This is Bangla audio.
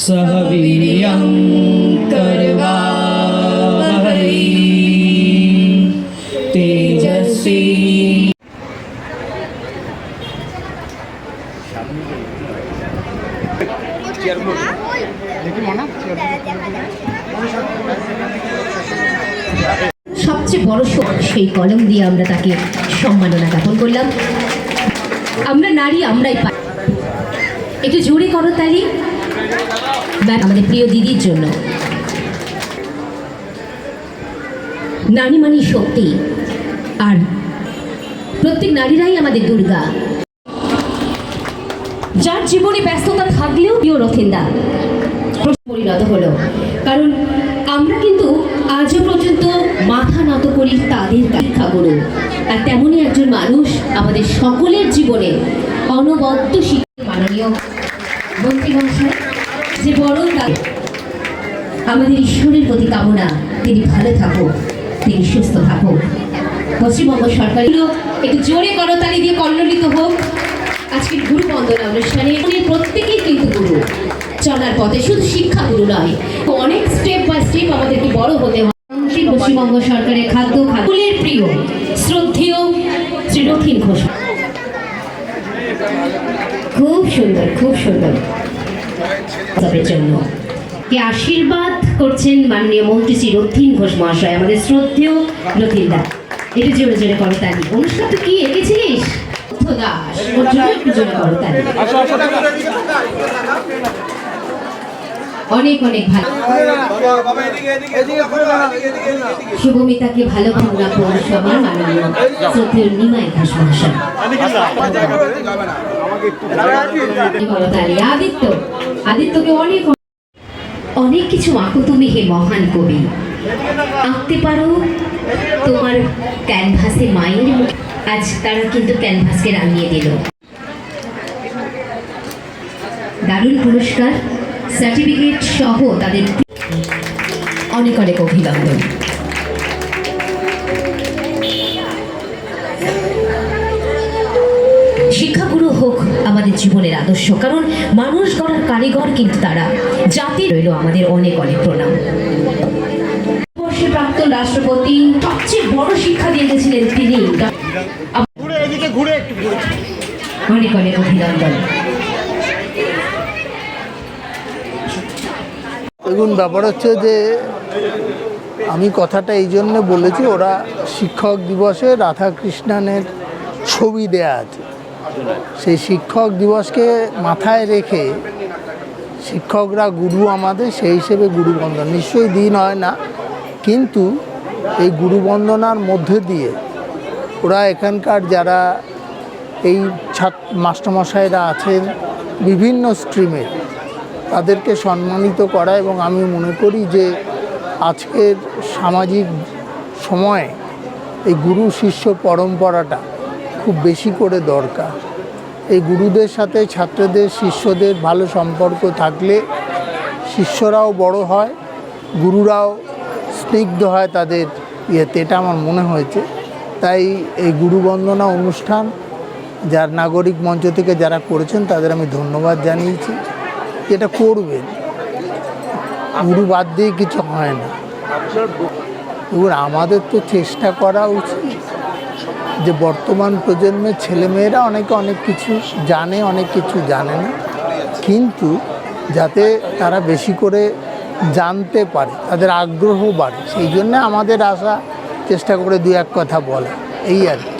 सह वीर्यं करवावहै तेजस्वी সবচেয়ে বড় শোক সেই কলম দিয়ে আমরা তাকে সম্মাননা জ্ঞাপন করলাম আমরা নারী, আমরাই পাই একটু জোরে করো তালি। আমাদের প্রিয় দিদির জন্য। নারী মানে শক্তি। আর প্রত্যেক নারীরাই আমাদের দুর্গা। যার জীবনে ব্যস্ততা থাকলেও প্রিয় রথিন্দা পরিণত হলো। কারণ আমরা কিন্তু আজও পর্যন্ত মাথা নত করি তাদের শিক্ষাগুরু আর তেমনই একজন মানুষ আমাদের সকলের জীবনে অনবদ্য শিক্ষা মাননীয় মন্ত্রী মহাশয়, যে তা- আমাদের ঈশ্বরের প্রতি কামনা, তিনি ভালো থাকুক, তিনি সুস্থ থাকুক। পশ্চিমবঙ্গ সরকার একটু জোরে করতালি দিয়ে কল্লোলিত হোক। আজকের গুরু বন্দনা অনুষ্ঠানে প্রত্যেকেই কিন্তু গুরু। চলার পথে শুধু শিক্ষা গুরু নয়, অনেক পশ্চিমবঙ্গ সরকারের খাদ্য খাদ্যের প্রিয়, শ্রদ্ধেয় শ্রী রথিন ঘোষ। খুব সুন্দর খুব সুন্দর। উৎসবের জন্য কে আশীর্বাদ করছেন মাননীয় মন্ত্রী শ্রী রথিন ঘোষ মহাশয়, আমাদের শ্রদ্ধেয় রথিন দা। একটু জোরে জোরে করো তালি। অনুষ্ঠান তো কি এঁকেছিলিস? দাস একটু জোরে করো তালি। অনেক অনেক ভালো। শুভমিতাকে ভালো ভাবনা পৌরসভার মাননীয় নিমাই ঘোষ মহাশয়। আদিত্য। আদিত্যকে অনেক অনেক কিছু আঁকো তুমি হে মহান কবি। আঁকতে পারো তোমার ক্যানভাসে মায়ের আজ তারা কিন্তু ক্যানভাসকে রাঙিয়ে দিল। দারুণ পুরস্কার। সার্টিফিকেট সহ তাদের অনেক অনেক অভিনন্দন। শিক্ষাগুরু হোক আমাদের জীবনের আদর্শ কারণ মানুষ গড়ার কারিগর কিন্তু তারা। জাতি রইল আমাদের অনেক অনেক প্রণাম। প্রাক্তন রাষ্ট্রপতি সবচেয়ে বড় শিক্ষা দিয়ে গেছিলেন তিনি। ঘুরে এদিকে ঘুরে একটু অনেক অনেক অভিনন্দন। দেখুন, ব্যাপার হচ্ছে যে আমি কথাটা এই জন্য বলেছি, ওরা শিক্ষক দিবসে রাধাকৃষ্ণনের ছবি দেয়া আছে। সেই শিক্ষক দিবসকে মাথায় রেখে শিক্ষকরা গুরু আমাদের, সেই হিসেবে গুরুবন্দন। নিশ্চয়ই দিন হয় না, কিন্তু এই গুরুবন্দনার মধ্যে দিয়ে ওরা এখানকার যারা এই ছাত্র, মাস্টারমশাইরা আছেন, বিভিন্ন স্ট্রিমের তাদেরকে সম্মানিত করা এবং আমি মনে করি যে আজকের সামাজিক সময়ে এই গুরু শিষ্য পরম্পরাটা খুব বেশি করে দরকার। এই গুরুদের সাথে ছাত্রদের, শিষ্যদের ভালো সম্পর্ক থাকলে শিষ্যরাও বড় হয়, গুরুরাও স্নিগ্ধ হয় তাদের ইয়েতে, এটা আমার মনে হয়েছে। তাই এই গুরুবন্দনা অনুষ্ঠান, যার নাগরিক মঞ্চ থেকে যারা করেছেন, তাদের আমি ধন্যবাদ জানিয়েছি। যেটা করবেন গুরু বাদ দিয়ে কিছু হয় না। এবার আমাদের তো চেষ্টা করা উচিত যে বর্তমান প্রজন্মের ছেলেমেয়েরা অনেকে অনেক কিছু জানে, অনেক কিছু জানে না। কিন্তু যাতে তারা বেশি করে জানতে পারে, তাদের আগ্রহ বাড়ে। সেই জন্য আমাদের আশা, চেষ্টা করে দু এক কথা বলা। এই আর কি।